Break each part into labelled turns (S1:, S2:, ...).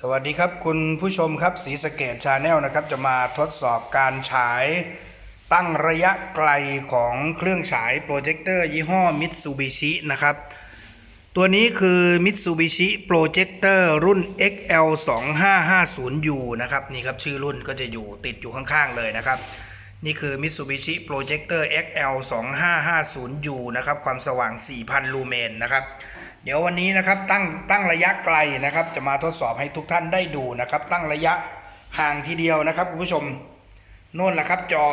S1: สวัสดีครับคุณผู้ชมครับสีสเกตชาแนลนะครับ จะมาทดสอบการฉายตั้งระยะไกลของเครื่องฉายโปรเจคเตอร์ยี่ห้อ Mitsubishi นะครับ ตัวนี้คือ Mitsubishi Projector รุ่น XL 2 5 5 0 U นะครับนี่ครับชื่อรุ่นก็จะอยู่ติดอยู่ข้างๆเลยนะครับ นี่คือ Mitsubishi Projector XL 2 5 5 0 U นะครับความสว่าง 4,000 ลูเมนนะครับ เดี๋ยววันนี้นะครับตั้งตั้งระยะไกลนะครับ จะมาทดสอบให้ทุกท่านได้ดูนะครับ ตั้งระยะห่างทีเดียวนะครับคุณผู้ชมโน่นแหละครับจอ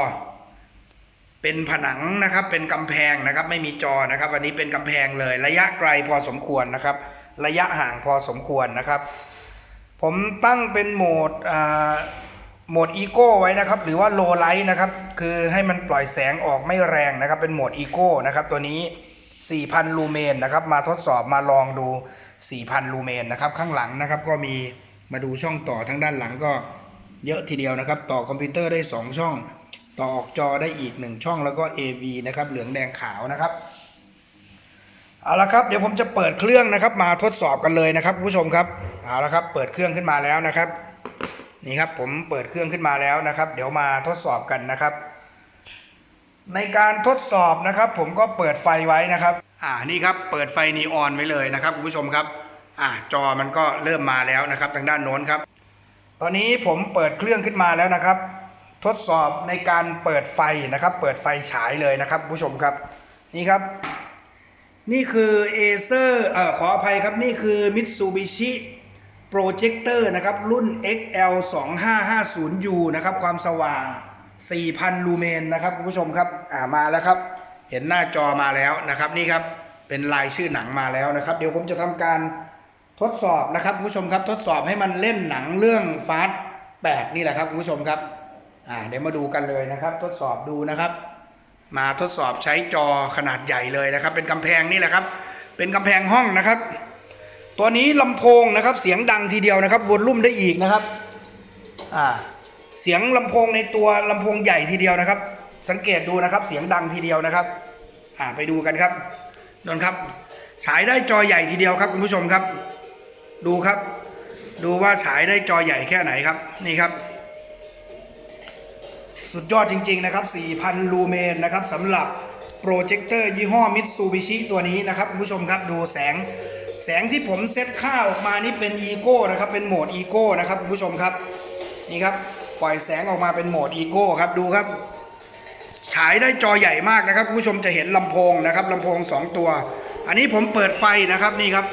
S1: เป็นผนังนะครับ เป็นกำแพงนะครับ ไม่มีจอนะครับวันนี้เป็นกำแพงเลย ระยะไกลพอสมควรนะครับ ระยะห่างพอสมควรนะครับ ผมตั้งเป็นโหมดอ่าโหมดอีโก้ไว้นะครับ หรือว่าโลไลท์นะครับ คือให้มันปล่อยแสงออกไม่แรงนะครับ เป็นโหมดอีโก้นะครับ ตัวนี้ 4,000 ลูเมนนะครับ มาทดสอบมาลองดู 4,000 ลูเมนนะครับ ข้างหลังนะครับก็มีมาดูช่องต่อทั้งด้านหลังก็เยอะทีเดียวนะครับ ต่อคอมพิวเตอร์ได้ 2 ช่อง ต่อออกจอได้อีก 1 ช่องแล้วก็ AV นะครับ เหลืองแดงขาวนะครับเอาละครับเดี๋ยวผมจะเปิดเครื่องนะครับ มาทดสอบกันเลยนะครับผู้ชมครับเอาละครับ เปิดเครื่องขึ้นมาแล้วนะครับ นี่ครับผมเปิดเครื่องขึ้นมาแล้วนะครับ เดี๋ยวมาทดสอบกันนะครับ ในการทดสอบนะครับ ผมก็เปิดไฟไว้นะครับ อ่านี่ครับเปิดไฟนีออนไว้เลยนะครับคุณผู้ชมครับอ่าจอมันก็เริ่มมาแล้วนะครับทางด้านโน้นครับ ตอนนี้ผมเปิดเครื่องขึ้นมาแล้วนะครับ ทดสอบในการเปิดไฟนะครับ เปิดไฟฉายเลยนะครับคุณผู้ชมครับนี่ครับ นี่คือเอเซอร์เอ่อขออภัยครับนี่คือ Mitsubishi Projector นะครับรุ่น XL 2550U นะครับความสว่าง 4,000 ลูเมนนะครับคุณผู้ชมครับอ่ามาแล้วครับ เห็นหน้าจอมาแล้วนะครับนี่ครับเป็นลายชื่อหนังมาแล้วนะครับ เดี๋ยวผมจะทำการทดสอบนะครับคุณผู้ชมครับทดสอบให้มันเล่นหนังเรื่องฟาส8นี่แหละครับคุณผู้ชมครับอ่าเดี๋ยวมาดูกันเลยนะครับ ทดสอบดูนะครับ มาทดสอบใช้จอขนาดใหญ่เลยนะครับ เป็นกำแพงนี่แหละครับ เป็นกำแพงห้องนะครับ ตัวนี้ลำโพงนะครับ เสียงดังทีเดียวนะครับวอลลุ่มได้อีกนะครับอ่าเสียงลำโพงในตัวลำโพงใหญ่ทีเดียวนะครับ สังเกตดูนะครับ เสียงดังทีเดียวนะครับ อ่าไปดูกันครับนนครับ ฉายได้จอใหญ่ทีเดียวครับคุณผู้ชมครับ ดูครับ ดูว่าฉายได้จอใหญ่แค่ไหนครับ นี่ครับ สุดยอดจริง ๆ นะครับ 4,000 ลูเมนนะครับสำหรับโปรเจคเตอร์ยี่ห้อมิตซูบิชิตัวนี้นะครับคุณผู้ชมครับดูแสงแสงที่ผมเซตค่าออกมานี่เป็นอีโก้นะครับเป็นโหมดอีโก้นะครับคุณผู้ชมครับนี่ครับปล่อยแสงออกมาเป็นโหมดอีโก้ครับดูครับายได้จอใหญ่มากนะครับผู้ชมจะเห็นลำโพงนะครับลำโพง 2 ตัว อันนี้ผมเปิดไฟนะครับนี่ครับ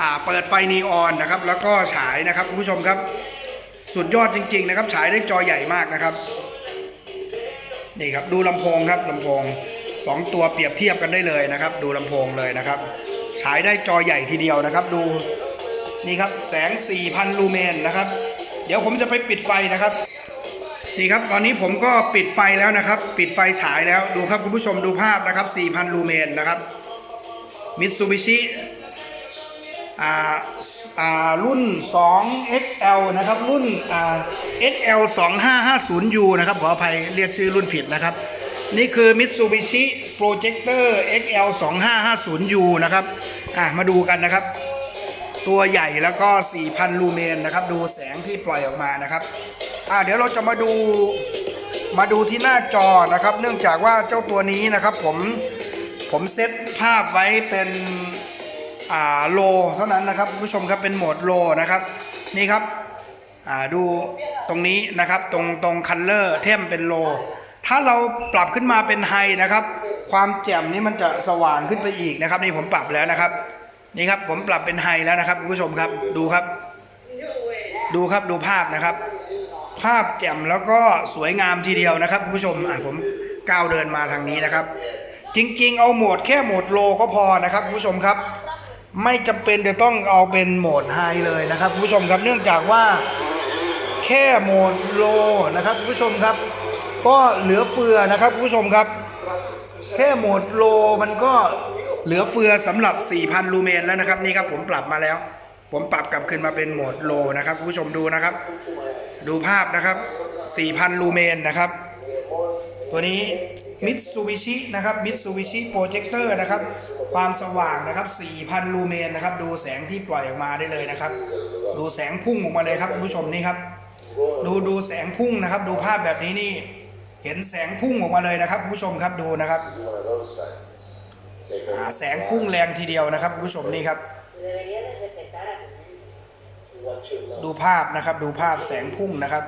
S1: อ่าเปิดไฟนีออนนะครับ แล้วก็ฉายนะครับผู้ชมครับ สุดยอดจริง ๆ นะครับ ฉายได้จอใหญ่มากนะครับนี่ครับดูลำโพงครับลำโพงสองตัวเปรียบเทียบกันได้เลยนะครับ ดูลำโพงเลยนะครับ ฉายได้จอใหญ่ทีเดียวนะครับ ดูนี่ครับแสง 4,000 ลูเมนนะครับ เดี๋ยวผมจะไปปิดไฟนะครับ นี่ครับตอนนี้ผมก็ปิดไฟแล้วนะครับ ปิดไฟฉายแล้วดูครับคุณผู้ชมดูภาพนะครับ 4,000 ลูเมนนะครับมิตซูบิชิอ่าอ่ารุ่น 2XL นะครับ รุ่นอ่า XL 2550U นะครับ ขออภัยเรียกชื่อรุ่นผิดนะครับ นี่คือ Mitsubishi Projector XL 2550U นะครับอะมาดูกันนะครับ ตัวใหญ่แล้วก็ 4,000 ลูเมนนะครับ ดูแสงที่ปล่อยออกมานะครับ อ่าเดี๋ยวเราจะมาดูมาดูที่หน้าจอนะครับ เนื่องจากว่าเจ้าตัวนี้นะครับ ผมผมเซตภาพไว้เป็นอ่าโลเท่านั้นนะครับคุณผู้ชมครับเป็นโหมดโลนะครับนี่ครับอ่าดูตรงนี้นะครับตรงตรงคันเลอร์เทมเป็นโล ถ้าเราปรับขึ้นมาเป็นไฮนะครับ ความแจ่มนี้มันจะสว่างขึ้นไปอีกนะครับ นี่ผมปรับแล้วนะครับ นี่ครับผมปรับเป็นไฮแล้วนะครับคุณผู้ชมครับดูครับ ดูครับดูภาพนะครับ ภาพแจ่มแล้วก็สวยงามทีเดียวนะครับคุณผู้ชมอะผมก้าวเดินมาทางนี้นะครับ จริงๆ เอาโหมดแค่โหมดโลก็พอนะครับคุณผู้ชมครับ ไม่จำเป็นจะต้องเอาเป็นโหมดไฮเลยนะครับคุณผู้ชมครับเนื่องจากว่าแค่โหมดโลนะครับคุณผู้ชมครับ ก็เหลือเฟือนะครับคุณผู้ชมครับ แค่โหมดโลมันก็เหลือเฟือสำหรับ 4,000 ลูเมนแล้วนะครับ นี่ครับผมปรับมาแล้ว ผมปรับกลับขึ้นมาเป็นโหมดโลนะครับคุณผู้ชมดูนะครับ ดูภาพนะครับ 4,000 ลูเมนนะครับ ตัวนี้มิตซูบิชินะครับมิตซูบิชิโปรเจคเตอร์นะครับ ความสว่างนะครับ 4,000 ลูเมนนะครับ ดูแสงที่ปล่อยออกมาได้เลยนะครับ ดูแสงพุ่งออกมาเลยครับคุณผู้ชมนี่ครับ ดูดูแสงพุ่งนะครับ ดูภาพแบบนี้นี่ เห็นแสงพุ่งออกมาเลยนะครับคุณผู้ชมครับดูนะครับแสงพุ่งแรงทีเดียวนะครับคุณผู้ชมนี่ครับ
S2: Tú deberías de respetar a tu gente.
S3: what you love.
S1: ดูภาพนะครับ ดูภาพแสงพุ่งนะครับ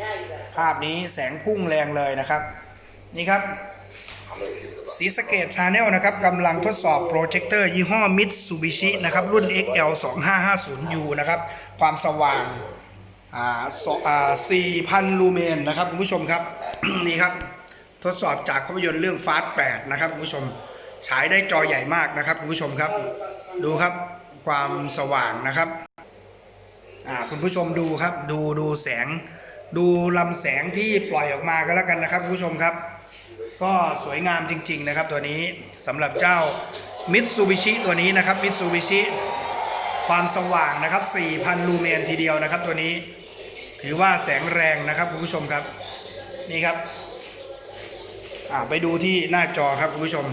S2: Now you gotta
S1: ภาพนี้แสงพุ่งแรงเลยนะครับ นี่ครับ
S3: I'm gonna keep it
S1: สีสะเกตชาแนลนะครับกำลังทดสอบโปรเจคเตอร์ยี่ห้อ Mitsubishi นะครับรุ่น XL 2550U นะครับความสว่างอ่าสอ่า4,000 ลูเมนนะครับคุณผู้ชมครับ นี่ครับ ทดสอบจากภาพยนตร์เรื่อง Fast 8นะครับคุณผู้ชม ฉายได้จอใหญ่มากนะครับคุณผู้ชมครับ ดูครับความสว่างนะครับอ่าคุณผู้ชมดูครับ ดูดูแสง ดูลำแสงที่ปล่อยออกมาก็แล้วกันนะครับคุณผู้ชมครับ ก็สวยงามจริง ๆนะครับ ตัวนี้สำหรับเจ้า Mitsubishi ตัวนี้นะครับ Mitsubishi ความสว่างนะครับ 4,000 ลูเมนทีเดียวนะครับ ตัวนี้ถือว่าแสงแรงนะครับคุณผู้ชมครับ นี่ครับไปดูที่หน้าจอครับคุณผู้ชม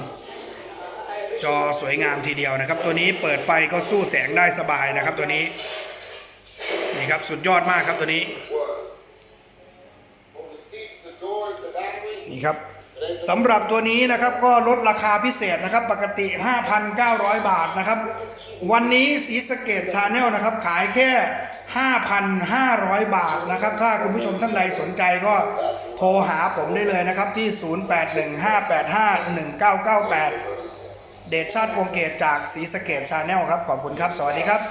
S1: จอสวยงามทีเดียวนะครับ ตัวนี้เปิดไฟก็สู้แสงได้สบายนะครับ ตัวนี้นี่ครับสุดยอดมากครับตัวนี้นี่ครับสำหรับตัวนี้นะครับก็ลดราคาพิเศษนะครับ ปกติ 5,900 บาทนะครับ วันนี้สีสเกตชาแนลนะครับ ขายแค่ 5,500 บาทนะครับ ถ้าคุณผู้ชมท่านใดสนใจก็โทรหาผมได้เลยนะครับที่ 0815851998 เดชชาติวงเกตจากสีสะเกตชาแนลครับ ขอบคุณครับ สวัสดีครับ